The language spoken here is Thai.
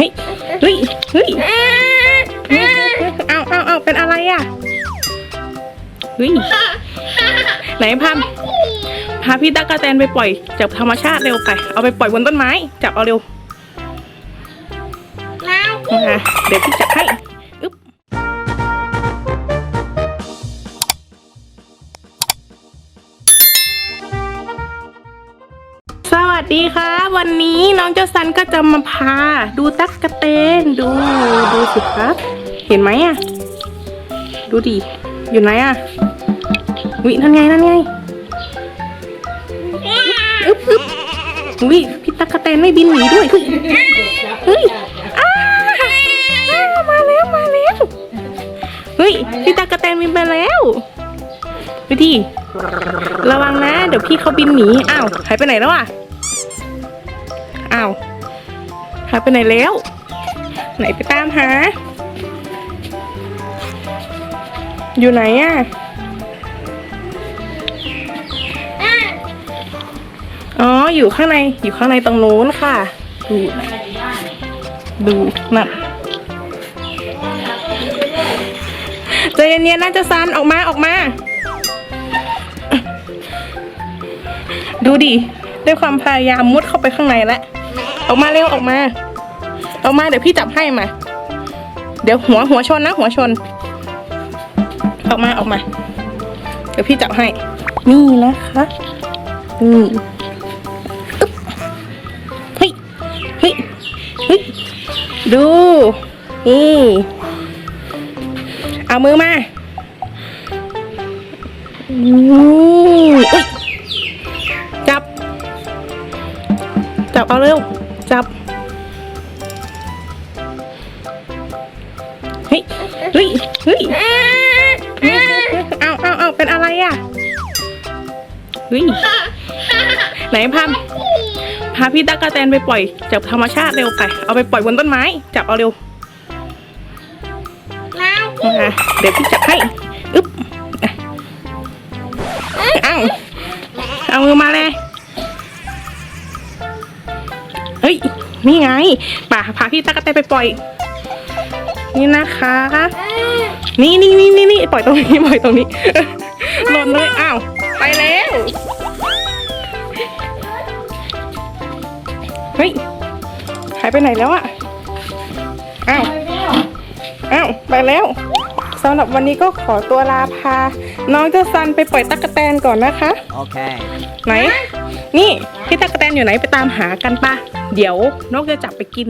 ฮ้ยเฮ้ยเฮ้ยเอาเอาเอาเป็นอะไรอะเฮ้ยไหนพาพาพี่ตั๊กกะแตนไปปล่อยจากธรรมชาติเร็วไป เอาไปปล่อยบนต้นไม้ จับเอาเร็วมาเดี๋ยวพี่จับให้ วัสดีค่ะวันนี้น้องเจ้าซันก็จะมาพา ดูตั๊กกะแตนดูดูสิครับ เห็นไหมอะ ดูดิอยู่ไหนอะวินั่นไงนั่นไงอึ๊บอึ๊บวิพี่ตั๊กกะแตนไม่บินหนีด้วยเฮ้ยเฮ้ยอ้ามาแล้วมาแล้วเฮ้ยพี่ตั๊กกะแตนบินไปแล้วดูดิระวังนะ เดี๋ยวพี่เขาบินหนี อ้าว หายไปไหนแล้วอะ อ้าวหายไปไหนแล้ว ไหนไปตามหา อยู่ไหนอะอ๋อ อยู่ข้างใน อยู่ข้างในตรงโน้นค่ะ ดู ดูนั่นใจเย็นๆนะเจะซันออกมาออกมา ดูดิ ด้วยความพยายามมุดเข้าไปข้างในแล้ว ออกมาเร็วออกมา ออกมาเดี๋ยวพี่จับให้มา เดี๋ยวหัวหัวชนนะหัวชน ออกมาออกมา เดี๋ยวพี่จับให้ นี่นะคะนี่เฮ้ยเฮ้ยเฮ้ยดูนี่เอามือมาโอ้ยจับ จับเอาเร็ว จับเฮ้ยเฮ้ยเฮ้ยเอาเอาเอาเป็นอะไรอะเฮ้ยไหนพามพาพี่ตั๊กกะแตนไปปล่อยจากธรรมชาติเร็วไป เอาไปปล่อยบนต้นไม้ จับเอาเร็วมาเดี๋ยวพี่จับให้ นี่ไงป่าพาพี่ตั๊กกะแตนไปปล่อย นี่นะคะ นี่นี่นี่นี่นี่ปล่อยตรงนี้ปล่อยตรงนี้หล่นเลยอ้าวไปแล้วเฮ้ยหายไปไหนแล้วอะอ้าวอ้าวไปแล้วสำหรับวันนี้ก็ขอตัวลาพา น้องเจ้าซันไปปล่อยตั๊กแตนก่อนนะคะ Okay. ไหน นี่ พี่ตั๊กแตนอยู่ไหนไปตามหากันปะเดี๋ยวนกจะจับไปกิน